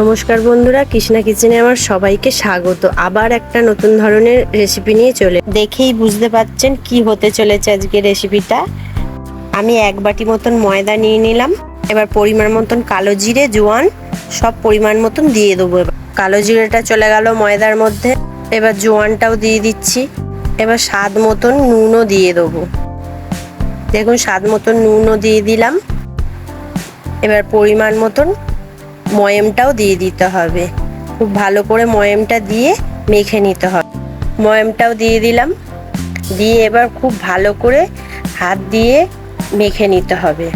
নমস্কার বন্ধুরা, কৃষ্ণা কিচেনে আমার সবাইকে স্বাগত। আবার একটা নতুন ধরনের রেসিপি নিয়ে চলে দেখেই বুঝতে পারছেন কি হতে চলেছে আজকে রেসিপিটা আমি এক বাটি মতন ময়দা নিয়ে নিলাম। এবার পরিমাণ মতন কালো জিরে, জোয়ান, সব পরিমাণ মতন দিয়ে দেবো এবার। কালো জিরেটা চলে গেল ময়দার মধ্যে। এবার জোয়ানটাও দিয়ে দিচ্ছি। এবার স্বাদ মতন নুনও দিয়ে দেবো। দেখুন, স্বাদ মতন নুনও দিয়ে দিলাম। এবার পরিমাণ মতন ময়েমটাও দিয়ে দিতে হবে। খুব ভালো করে ময়েমটা দিয়ে মেখে নিতে হবে। ময়েমটাও দিয়ে দিলাম। দিয়ে এবার খুব ভালো করে হাত দিয়ে মেখে নিতে হবে।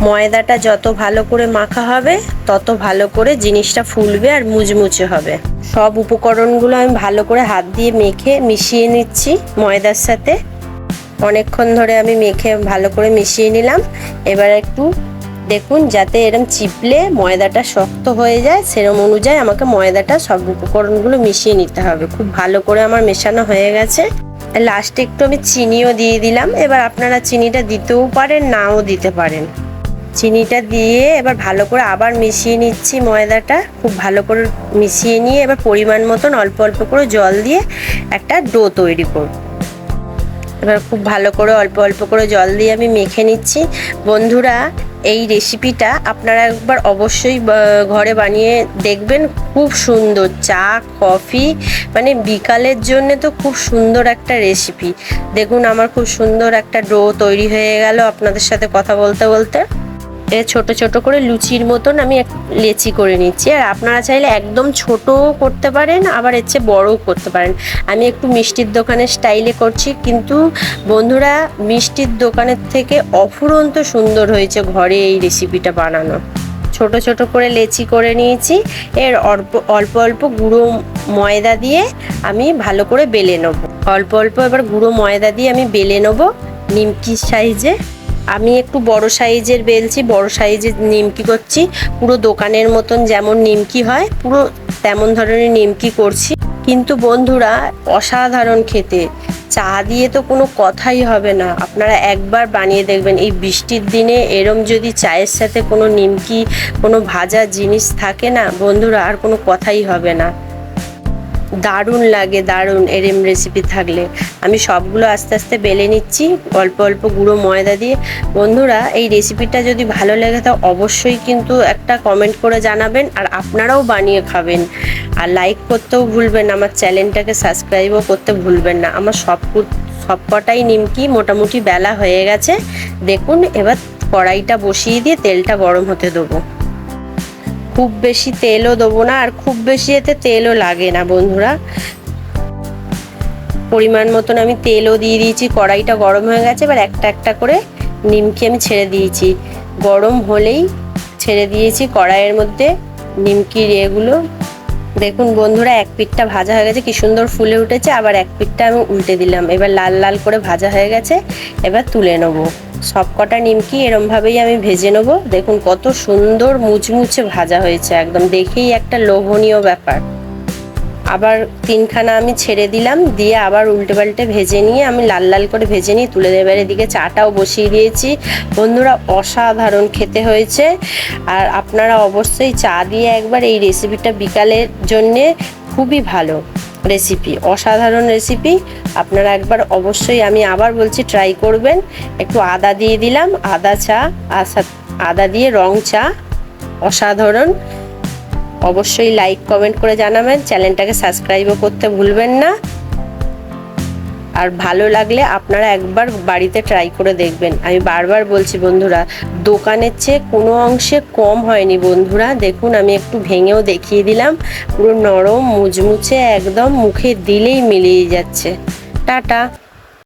ময়দাটা যত ভালো করে মাখা হবে, তত ভালো করে জিনিসটা ফুলবে আর মুচমুচে হবে। সব উপকরণগুলো আমি ভালো করে হাত দিয়ে মেখে মিশিয়ে নিচ্ছি ময়দার সাথে। অনেকক্ষণ ধরে আমি মেখে ভালো করে মিশিয়ে নিলাম। এবার একটু দেখুন, যাতে এরম চিপলে ময়দাটা শক্ত হয়ে যায়, সেরম অনুযায়ী আমাকে ময়দাটা সব উপকরণগুলো মিশিয়ে নিতে হবে। খুব ভালো করে আমার মেশানো হয়ে গেছে। লাস্টে একটু আমি চিনিও দিয়ে দিলাম। এবার আপনারা চিনিটা দিতেও পারেন, নাও দিতে পারেন। চিনিটা দিয়ে এবার ভালো করে আবার মিশিয়ে নিচ্ছি ময়দাটা। খুব ভালো করে মিশিয়ে নিয়ে এবার পরিমাণ মতন অল্প অল্প করে জল দিয়ে একটা ডো তৈরি করব। এবার খুব ভালো করে অল্প অল্প করে জল দিয়ে আমি মেখে নিচ্ছি। বন্ধুরা এই রেসিপিটা আপনারা একবার অবশ্যই ঘরে বানিয়ে দেখবেন। খুব সুন্দর চা, কফি মানে বিকালের জন্য তো খুব সুন্দর একটা রেসিপি দেখুন, আমার খুব সুন্দর একটা ডো তৈরি হয়ে গেল আপনাদের সাথে কথা বলতে বলতে। ছোট ছোট করে লুচির মতন আমি লেচি করে নিচ্ছি। আর আপনারা চাইলে একদম ছোটও করতে পারেন, আবার এর চেয়ে বড়ও করতে পারেন। আমি একটু মিষ্টির দোকানের স্টাইলে করছি, কিন্তু বন্ধুরা, মিষ্টির দোকানের থেকে অফুরন্ত সুন্দর হয়েছে ঘরে এই রেসিপিটা বানানো। ছোট ছোট করে লেচি করে নিয়েছি, এর অল্প অল্প অল্প গুঁড়ো ময়দা দিয়ে আমি ভালো করে বেলে নেব। অল্প অল্প এবার গুঁড়ো ময়দা দিয়ে আমি বেলে নেব, নিমকি সাইজে। আমি একটু বড় সাইজের বেলছি, বড় সাইজের নিমকি করছি। পুরো দোকানের মতন যেমন নিমকি হয়, পুরো তেমন ধরনের নিমকি করছি। কিন্তু বন্ধুরা, অসাধারণ খেতে। চা দিয়ে তো কোনো কথাই হবে না। আপনারা একবার বানিয়ে দেখবেন। এই বৃষ্টির দিনে এরম যদি চায়ের সাথে কোনো নিমকি, কোনো ভাজা জিনিস থাকে না, বন্ধুরা, আর কোনো কথাই হবে না। দারুণ লাগে, দারুণ এরম রেসিপি থাকলে। আমি সবগুলো আস্তে আস্তে বেলে নিচ্ছি, অল্প অল্প গুঁড়ো ময়দা দিয়ে। বন্ধুরা, এই রেসিপিটা যদি ভালো লাগে তো অবশ্যই কিন্তু একটা কমেন্ট করে জানাবেন আর আপনারাও বানিয়ে খাবেন। আর লাইক করতেও ভুলবেন আমার চ্যানেলটাকে সাবস্ক্রাইবও করতে ভুলবেন না। আমার সব সবকটাই নিমকি মোটামুটি বেলা হয়ে গেছে। দেখুন, এবার কড়াইটা বসিয়ে দিয়ে তেলটা গরম হতে দেবো। খুব বেশি তেলও দেবো না, আর খুব বেশি এতে তেলও লাগে না বন্ধুরা। পরিমাণ মতন আমি তেলও দিয়ে দিয়েছি, কড়াইটা গরম হয়ে গেছে, এবার একটা একটা করে নিমকি আমি ছেড়ে দিয়েছি। গরম হলেই ছেড়ে দিয়েছি কড়াইয়ের মধ্যে নিমকির এগুলো। দেখুন বন্ধুরা, এক পিঠটা ভাজা হয়ে গেছে, কি সুন্দর ফুলে উঠেছে, আবার এক পিঠটা আমি উল্টে দিলাম। এবার লাল লাল করে ভাজা হয়ে গেছে, এবার তুলে নেব। সব কটা নিমকি এরমভাবেই আমি ভেজে নেব। দেখুন কত সুন্দর মুচমুচে ভাজা হয়েছে একদম। দেখেই একটা লোভনীয় ব্যাপার। আবার তিনখানা আমি ছেড়ে দিলাম, দিয়ে আবার উল্টে পাল্টে ভেজে নিয়ে আমি লাল লাল করে ভেজে নিয়ে তুলে দেবার এদিকে চাটাও বসিয়ে দিয়েছি। বন্ধুরা, অসাধারণ খেতে হয়েছে। আর আপনারা অবশ্যই চা দিয়ে একবার এই রেসিপিটা বিকালের জন্যে খুবই ভালো। রেসিপি অসাধারণ রেসিপি আপনারা একবার অবশ্যই আমি আবার বলছি ট্রাই করবেন। একটু আদা দিয়ে দিলাম, আদা চা আদা দিয়ে রং চা, অসাধারণ। অবশ্যই লাইক কমেন্ট করে জানাবেন। চ্যানেলটাকে সাবস্ক্রাইবও করতে ভুলবেন না। আর ভালো লাগলে আপনারা একবার বাড়িতে ট্রাই করে দেখবেন। আমি বারবার বলছি বন্ধুরা, দোকানের চেয়ে কোনো অংশে কম হয়নি বন্ধুরা। দেখুন, আমি একটু ভেঙেও দেখিয়ে দিলাম। পুরো নরম, মুচমুচে, একদম মুখে দিলেই মিলিয়ে যাচ্ছে। টাটা।